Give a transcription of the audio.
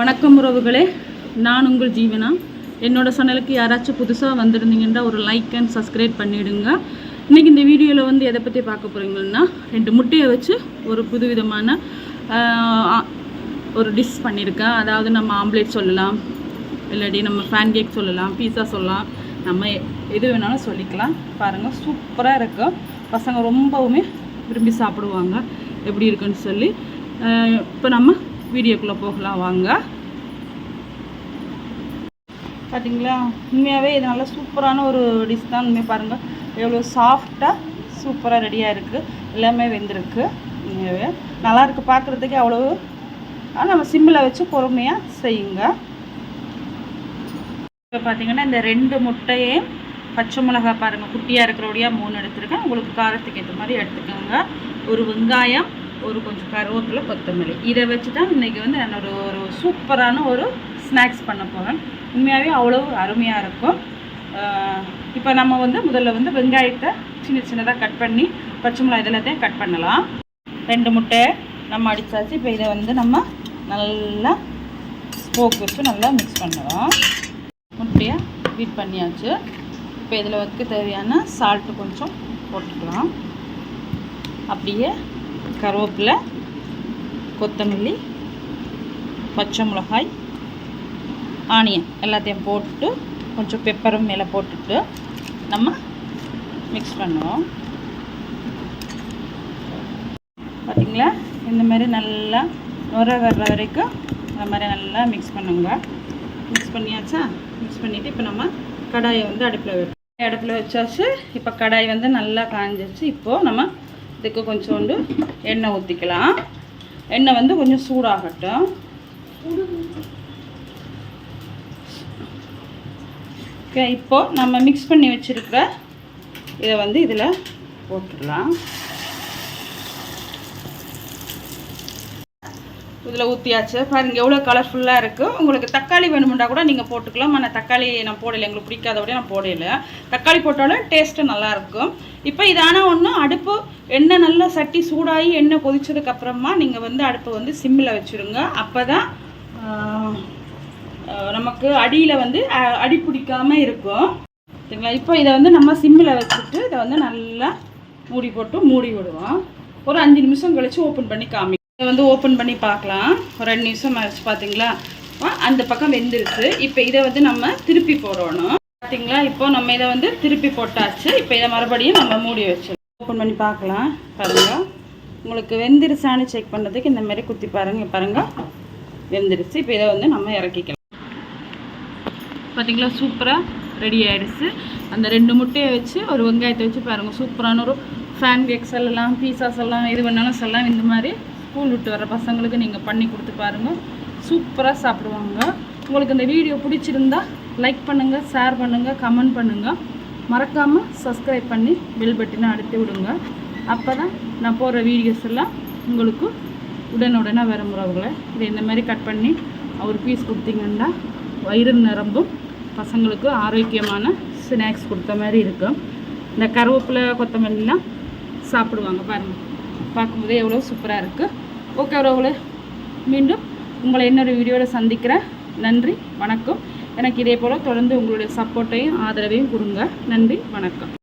வணக்கம் உறவுகளே. நான் உங்கள் ஜீவனா. என்னோடய சேனலுக்கு யாராச்சும் புதுசாக வந்திருந்தீங்கன்னா ஒரு லைக் அண்ட் சப்ஸ்கிரைப் பண்ணிவிடுங்க இன்றைக்கி இந்த வீடியோவில் வந்து எதை பற்றி பார்க்க போகிறீங்கன்னா ரெண்டு முட்டையை வச்சு ஒரு புதுவிதமான விதமான ஒரு டிஷ் பண்ணியிருக்கேன் அதாவது நம்ம ஆம்லேட் சொல்லலாம் இல்லாட்டி நம்ம ஃபேன் கேக் சொல்லலாம் பீஸா சொல்லலாம். நம்ம எ- எது வேணாலும் சொல்லிக்கலாம். பாருங்கள் சூப்பராக இருக்கும் பசங்க ரொம்பவுமே விரும்பி சாப்பிடுவாங்க. எப்படி இருக்குன்னு சொல்லி இப்போ நம்ம வீடியோக்குள்ளே போகலாம் வாங்க. பார்த்தீங்களா உண்மையாகவே இது நல்லா சூப்பரான ஒரு டிஷ் தான். உண்மையாக பாருங்கள் எவ்வளோ சாஃப்டாக சூப்பராக ரெடியாக இருக்குது எல்லாமே வெந்திருக்கு. உண்மையாகவே நல்லா இருக்கு பார்க்குறதுக்கு அவ்வளோ. நம்ம சிம்மில் வச்சு பொறுமையாக செய்யுங்க. இப்போ பார்த்தீங்கன்னா இந்த ரெண்டு முட்டையும் பச்சை மிளகாய் பாருங்கள் குட்டியாக இருக்கிறோடையாக மூணு எடுத்துருக்கேன். உங்களுக்கு காரத்துக்கு ஏற்ற மாதிரி எடுத்துக்கோங்க. ஒரு வெங்காயம் ஒரு கொஞ்சம் கருவேப்பிலை கொத்தமல்லி. இதை வச்சு தான் இன்றைக்கி வந்து நான் ஒரு ஒரு சூப்பரான ஒரு ஸ்நாக்ஸ் பண்ண போகிறேன் உண்மையாகவே அவ்வளோ அருமையாக இருக்கும். இப்போ நம்ம வந்து முதல்ல வந்து வெங்காயத்தை சின்ன சின்னதாக கட் பண்ணி பச்சை மிளகாய் இதெல்லாத்தையும் கட் பண்ணலாம். ரெண்டு முட்டை நம்ம அடித்தாச்சு இப்போ இதை வந்து நம்ம நல்லா ஸ்போக் வச்சு நல்லா மிக்ஸ் பண்ணலாம். முட்டையை பீட் பண்ணியாச்சு. இப்போ இதில் வைக்க தேவையான சால்ட்டு கொஞ்சம் போட்டுக்கலாம். அப்படியே கருவேப்பிலை கொத்தமல்லி பச்சை மிளகாய் ஆனியன் எல்லாத்தையும் போட்டு கொஞ்சம் பெப்பரும் மேலே போட்டுட்டு நம்ம மிக்ஸ் பண்ணுவோம். பார்த்திங்களா இந்த மாதிரி நல்லா நுர வர்ற வரைக்கும் இந்த மாதிரி நல்லா மிக்ஸ் பண்ணுங்க. மிக்ஸ் பண்ணியாச்சா? மிக்ஸ் பண்ணிவிட்டு இப்போ நம்ம கடாயை வந்து அடுப்பில் வைப்போம். அடுப்பில் வச்சாச்சு. இப்போ கடாய் வந்து நல்லா காஞ்சிச்சு இப்போது நம்ம இதுக்கு கொஞ்சோண்டு எண்ணெய் ஊற்றிக்கலாம் எண்ணெய் வந்து கொஞ்சம் சூடாகட்டும். ஓகே இப்போது நம்ம மிக்ஸ் பண்ணி வச்சுருக்கிற இதை வந்து இதில் போட்டுடலாம். இதில் ஊற்றியாச்சு பாருங்க எவ்வளோ கலர்ஃபுல்லாக இருக்குது உங்களுக்கு தக்காளி வேணுமெண்டா கூட நீங்கள் போட்டுக்கலாம்? ஆனால் தக்காளி நான் போடலை. எங்களுக்கு பிடிக்காதபடியே நான் போடலை. தக்காளி போட்டாலும் டேஸ்ட்டு நல்லாயிருக்கும் இப்போ இதான ஒன்று அடுப்பு எண்ணெய் நல்லா சட்டி சூடாகி எண்ணெய் கொதிச்சதுக்கப்புறமா நீங்கள் வந்து அடுப்பை வந்து சிம்மில் வச்சுருங்க அப்போ தான் நமக்கு அடியில் வந்து அடி பிடிக்காமல் இருக்கும். சரிங்களா? இப்போ இதை வந்து நம்ம சிம்மில் வச்சுட்டு இதை வந்து நல்லா மூடி போட்டு மூடி விடுவோம். ஒரு அஞ்சு நிமிஷம் கழித்து ஓப்பன் பண்ணி காமி இதை வந்து ஓப்பன் பண்ணி பார்க்கலாம். ஒரு ரெண்டு நிமிஷம் மறைச்சு பார்த்தீங்களா அந்த பக்கம் வெந்துருச்சு. இப்போ இதை வந்து நம்ம திருப்பி போடணும். பார்த்தீங்களா இப்போ நம்ம இதை வந்து திருப்பி போட்டாச்சு. இப்போ இதை மறுபடியும் நம்ம மூடி வச்சு ஓப்பன் பண்ணி பார்க்கலாம். பாருங்க. உங்களுக்கு வெந்துருச்சான்னு செக் பண்ணுறதுக்கு இந்த மாதிரி குத்தி பாருங்கள் பாருங்க. வெந்துருச்சு. இப்போ இதை வந்து நம்ம இறக்கிக்கலாம். பார்த்தீங்களா சூப்பராக ரெடி ஆகிடுச்சு அந்த ரெண்டு முட்டையை வச்சு ஒரு வெங்காயத்தை வச்சு பாருங்கள் சூப்பரான ஒரு ஃபேன் கேக் எல்லாம் பீஸாஸ் எல்லாம் எது பண்ணாலும் சொல்லலாம். இந்த மாதிரி ஸ்கூல் விட்டு வர பசங்களுக்கு நீங்கள் பண்ணி கொடுத்து பாருங்கள் சூப்பராக சாப்பிடுவாங்க. உங்களுக்கு இந்த வீடியோ பிடிச்சிருந்தா லைக் பண்ணுங்கள் ஷேர் பண்ணுங்கள் கமெண்ட் பண்ணுங்கள் மறக்காமல் சப்ஸ்கிரைப் பண்ணி பெல் பட்டினை அழுத்தி விடுங்க. அப்போ தான் நான் போடுற வீடியோஸ் எல்லாம் உங்களுக்கு உடனுடனே வர முறவுகளை இதை இந்த மாதிரி கட் பண்ணி ஒரு பீஸ் கொடுத்தீங்கன்னா வயிறு நிரம்பும். பசங்களுக்கு ஆரோக்கியமான ஸ்நாக்ஸ் கொடுத்த மாதிரி இருக்கும். இந்த கருவேப்பிலை கொத்தமல்லிலாம் சாப்பிடுவாங்க பாருங்கள் பார்க்கும்போது எவ்வளோ சூப்பராக இருக்குது ஓகே உறவுகளே மீண்டும் உங்களை இன்னொரு வீடியோவில் சந்திக்கிறேன். நன்றி வணக்கம். எனக்கு இதே போல் தொடர்ந்து உங்களுடைய சப்போர்ட்டையும் ஆதரவையும் கொடுங்க. நன்றி வணக்கம்.